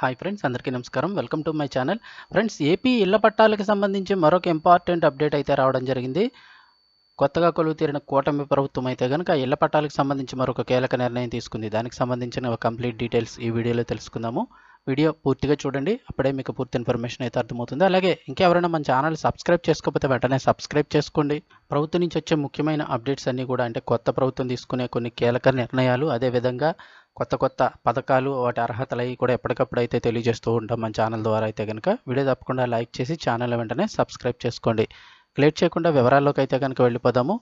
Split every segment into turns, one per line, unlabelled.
Hi friends అందరికీ నమస్కారం. Welcome to my channel. Friends AP ఇళ్ళ పట్టాలకు సంబంధించి మరొక ఇంపార్టెంట్ అప్డేట్ అయితే రావడం జరిగింది. కొత్తగా కొలువు తీరిన కూటమి ప్రభుత్వం అయితే కనుక ఇళ్ళ పట్టాలకు సంబంధించి మరొక కీలక నిర్ణయం తీసుకుంది. దానికి సంబంధించిన కంప్లీట్ డీటెయిల్స్ ఈ వీడియోలో తెలుసుకుందాము. వీడియో పూర్తిగా చూడండి. అప్పుడే మీకు పూర్తి ఇన్ఫర్మేషన్ అయితే అర్థమవుతుంది. అలాగే ఇంకెవరైనా మన ఛానల్ సబ్స్క్రైబ్ చేసుకోకపోతే వెంటనే సబ్స్క్రైబ్ చేసుకోండి. ప్రభుత్వం నుంచి వచ్చే ముఖ్యమైన అప్డేట్స్ అన్నీ కూడా అంటే కొత్త ప్రభుత్వం తీసుకునే కొన్ని కీలక నిర్ణయాలు అదేవిధంగా కొత్త కొత్త పథకాలు వాటి అర్హతలు అవి కూడా ఎప్పటికప్పుడు అయితే తెలియజేస్తూ ఉంటాం మన ఛానల్ ద్వారా అయితే కనుక వీడియో తప్పకుండా లైక్ చేసి ఛానల్ వెంటనే సబ్స్క్రైబ్ చేసుకోండి. లేట్ చేయకుండా వివరాల్లోకి అయితే కనుక వెళ్ళిపోదాము.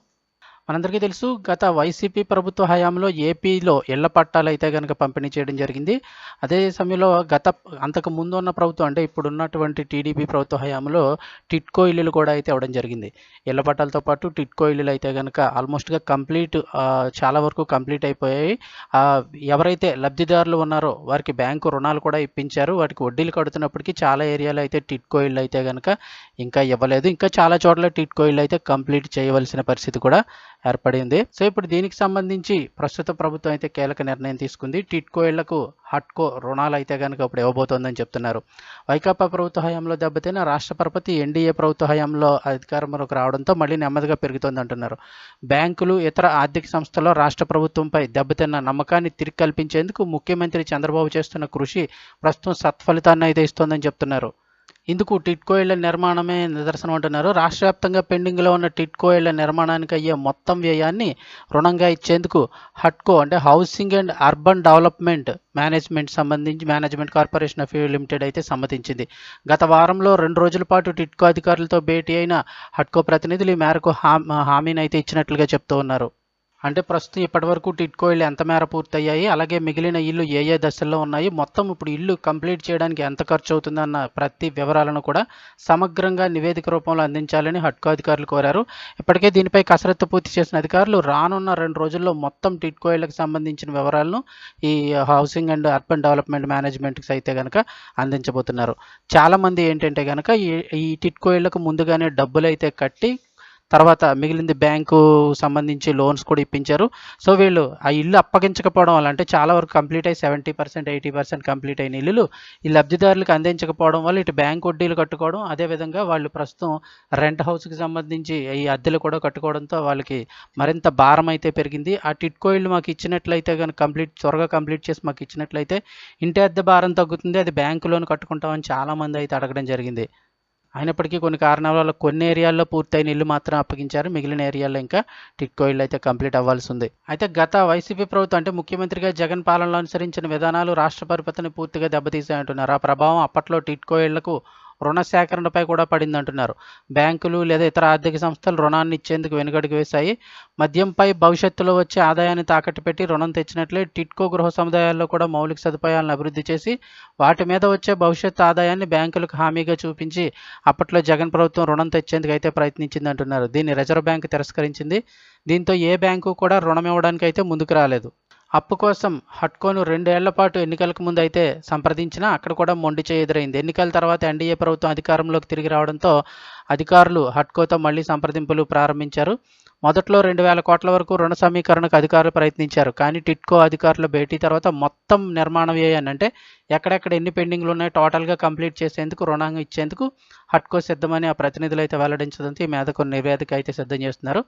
మనందరికీ తెలుసు గత వైసీపీ ప్రభుత్వ హయాంలో ఏపీలో ఇళ్ళ పట్టాలు అయితే కనుక పంపిణీ చేయడం జరిగింది. అదే సమయంలో గత అంతకు ముందు ఉన్న ప్రభుత్వం అంటే ఇప్పుడున్నటువంటి టీడీపీ ప్రభుత్వ హయాంలో టిట్కో ఇల్లులు కూడా అయితే అవ్వడం జరిగింది. ఇళ్ళ పట్టాలతో పాటు టిట్కో ఇల్లులు అయితే కనుక ఆల్మోస్ట్గా కంప్లీట్ చాలా వరకు కంప్లీట్ అయిపోయాయి. ఎవరైతే లబ్ధిదారులు ఉన్నారో వారికి బ్యాంకు రుణాలు కూడా ఇప్పించారు. వాటికి వడ్డీలు కడుతున్నప్పటికీ చాలా ఏరియాలో అయితే టిట్కో ఇల్లు అయితే కనుక ఇంకా ఇవ్వలేదు. ఇంకా చాలా చోట్ల టిట్కో ఇల్లు అయితే కంప్లీట్ చేయవలసిన పరిస్థితి కూడా ఏర్పడింది. సో ఇప్పుడు దీనికి సంబంధించి ప్రస్తుత ప్రభుత్వం అయితే కీలక నిర్ణయం తీసుకుంది. టిట్కో ఇళ్ళకు హట్కో రుణాలు అయితే కనుక ఇప్పుడు ఇవ్వబోతోందని చెప్తున్నారు. వైకాపా ప్రభుత్వ హయాంలో దెబ్బతిన రాష్ట్ర పరపతి ఎన్డీఏ ప్రభుత్వ హయాంలో అధికారంలోకి రావడంతో మళ్ళీ నెమ్మదిగా పెరుగుతోంది అంటున్నారు. బ్యాంకులు ఇతర ఆర్థిక సంస్థల్లో రాష్ట్ర ప్రభుత్వంపై దెబ్బతిన్న నమ్మకాన్ని తిరిగి కల్పించేందుకు ముఖ్యమంత్రి చంద్రబాబు చేస్తున్న కృషి ప్రస్తుతం సత్ఫలితాన్ని అయితే ఇస్తోందని చెప్తున్నారు. ఇందుకు టిట్కో ఇళ్ళ నిర్మాణమే నిదర్శనం అంటున్నారు. రాష్ట్ర వ్యాప్తంగా పెండింగ్లో ఉన్న టిట్కో ఇళ్ళ నిర్మాణానికి అయ్యే మొత్తం వ్యయాన్ని రుణంగా ఇచ్చేందుకు హట్కో అంటే housing and urban development management సంబంధించి మేనేజ్మెంట్ కార్పొరేషన్ ఆఫ్ లిమిటెడ్ అయితే సమ్మతించింది. గత వారంలో రెండు రోజుల పాటు టిట్కో అధికారులతో భేటీ అయిన హట్కో ప్రతినిధులు ఈ మేరకు హామీ హామీని అయితే ఇచ్చినట్లుగా చెప్తూ ఉన్నారు. అంటే ప్రస్తుతం ఇప్పటివరకు టిట్కో ఇల్లు ఎంత మేర పూర్తయ్యాయి అలాగే మిగిలిన ఇల్లు ఏ ఏ దశల్లో ఉన్నాయి మొత్తం ఇప్పుడు ఇల్లు కంప్లీట్ చేయడానికి ఎంత ఖర్చు అవుతుందన్న ప్రతి వివరాలను కూడా సమగ్రంగా నివేదిక రూపంలో అందించాలని హట్కో అధికారులు కోరారు. ఇప్పటికే దీనిపై కసరత్తు పూర్తి చేసిన అధికారులు రానున్న రెండు రోజుల్లో మొత్తం టిట్కో ఇళ్ళకు సంబంధించిన వివరాలను ఈ హౌసింగ్ అండ్ అర్బన్ డెవలప్మెంట్ మేనేజ్మెంట్కి అయితే కనుక అందించబోతున్నారు. చాలామంది ఏంటంటే కనుక ఈ ఈ టిట్కో ఇళ్ళకు ముందుగానే డబ్బులు అయితే కట్టి తర్వాత మిగిలింది బ్యాంకు సంబంధించి లోన్స్ కూడా ఇప్పించారు. సో వీళ్ళు ఆ ఇల్లు అప్పగించకపోవడం వల్ల అంటే చాలా వరకు కంప్లీట్ అయ్యి seventy percent eighty percent complete అయిన ఇల్లులు ఈ లబ్ధిదారులకు అందించకపోవడం వల్ల ఇటు బ్యాంక్ వడ్డీలు కట్టుకోవడం అదేవిధంగా వాళ్ళు ప్రస్తుతం రెంట్ హౌస్కి సంబంధించి ఈ అద్దెలు కూడా కట్టుకోవడంతో వాళ్ళకి మరింత భారం అయితే పెరిగింది. ఆ టిట్కో ఇల్లు మాకు ఇచ్చినట్లయితే కనుక కంప్లీట్ త్వరగా కంప్లీట్ చేసి మాకు ఇచ్చినట్లయితే ఇంటి అద్దె భారం తగ్గుతుంది. అది బ్యాంకు లోన్ కట్టుకుంటామని చాలామంది అయితే అడగడం జరిగింది. అయినప్పటికీ కొన్ని కారణాల వల్ల కొన్ని ఏరియాల్లో పూర్తయిన ఇల్లు మాత్రం అప్పగించారు. మిగిలిన ఏరియాల్లో ఇంకా టిట్కో ఇల్లు అయితే కంప్లీట్ అవ్వాల్సి ఉంది. అయితే గత వైసీపీ ప్రభుత్వం అంటే ముఖ్యమంత్రిగా జగన్ పాలనలో అనుసరించిన విధానాలు రాష్ట్ర పరిపతిని పూర్తిగా దెబ్బతీసాయంటున్నారు ఆ ప్రభావం అప్పట్లో టిట్కో ఇళ్ళకు రుణ సేకరణపై కూడా పడిందంటున్నారు. బ్యాంకులు లేదా ఇతర ఆర్థిక సంస్థలు రుణాన్ని ఇచ్చేందుకు వెనుకడుగు వేశాయి. మద్యంపై భవిష్యత్తులో వచ్చే ఆదాయాన్ని తాకట్టు పెట్టి రుణం తెచ్చినట్లే టిట్కో గృహ సముదాయాల్లో కూడా మౌలిక సదుపాయాలను అభివృద్ధి చేసి వాటి మీద వచ్చే భవిష్యత్తు ఆదాయాన్ని బ్యాంకులకు హామీగా చూపించి అప్పట్లో జగన్ ప్రభుత్వం రుణం తెచ్చేందుకు అయితే ప్రయత్నించింది అంటున్నారు దీన్ని రిజర్వ్ బ్యాంక్ తిరస్కరించింది. దీంతో ఏ బ్యాంకు కూడా రుణం ఇవ్వడానికి అయితే ముందుకు రాలేదు. అప్పు కోసం హట్కోను రెండేళ్ళ పాటు ఎన్నికలకు ముందు అయితే సంప్రదించినా అక్కడ కూడా మొండి ఎదురైంది. ఎన్నికల తర్వాత ఎన్డీఏ ప్రభుత్వం అధికారంలోకి తిరిగి రావడంతో అధికారులు హట్కోతో మళ్ళీ సంప్రదింపులు ప్రారంభించారు. మొదట్లో రెండు వేల కోట్ల వరకు రుణ సమీకరణకు అధికారులు ప్రయత్నించారు. కానీ టిట్కో అధికారుల భేటీ తర్వాత మొత్తం నిర్మాణ వ్యయాన్ని అంటే ఎక్కడెక్కడ ఎన్ని పెండింగ్లు ఉన్నాయో టోటల్గా కంప్లీట్ చేసేందుకు రుణంగా ఇచ్చేందుకు హట్కో సిద్ధమని ఆ ప్రతినిధులు అయితే వెల్లడించడంతో ఈ మీద కొన్ని నివేదిక అయితే సిద్ధం చేస్తున్నారు.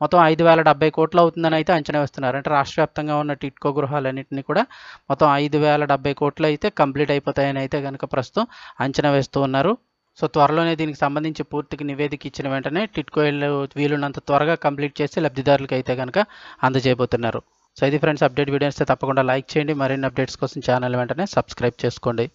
మొత్తం ఐదు వేల డెబ్బై కోట్లు అవుతుందని అయితే అంచనా వేస్తున్నారు. అంటే రాష్ట్ర వ్యాప్తంగా ఉన్న టిట్కో గృహాలన్నింటినీ కూడా మొత్తం ఐదు వేల డెబ్బై కోట్లు అయితే కంప్లీట్ అయిపోతాయని అయితే కనుక ప్రస్తుతం అంచనా వేస్తూ ఉన్నారు. సో త్వరలోనే దీనికి సంబంధించి పూర్తికి నివేదిక ఇచ్చిన వెంటనే టిట్కోయిల్ వీలున్నంత త్వరగా కంప్లీట్ చేసి లబ్ధిదారులకు అయితే కనుక అందజేయబోతున్నారు. సో ఇది ఫ్రెండ్స్ అప్డేట్ వీడియోస్ తప్పకుండా లైక్ చేయండి. మరిన్ని అప్డేట్స్ కోసం ఛానల్ వెంటనే సబ్స్క్రైబ్ చేసుకోండి.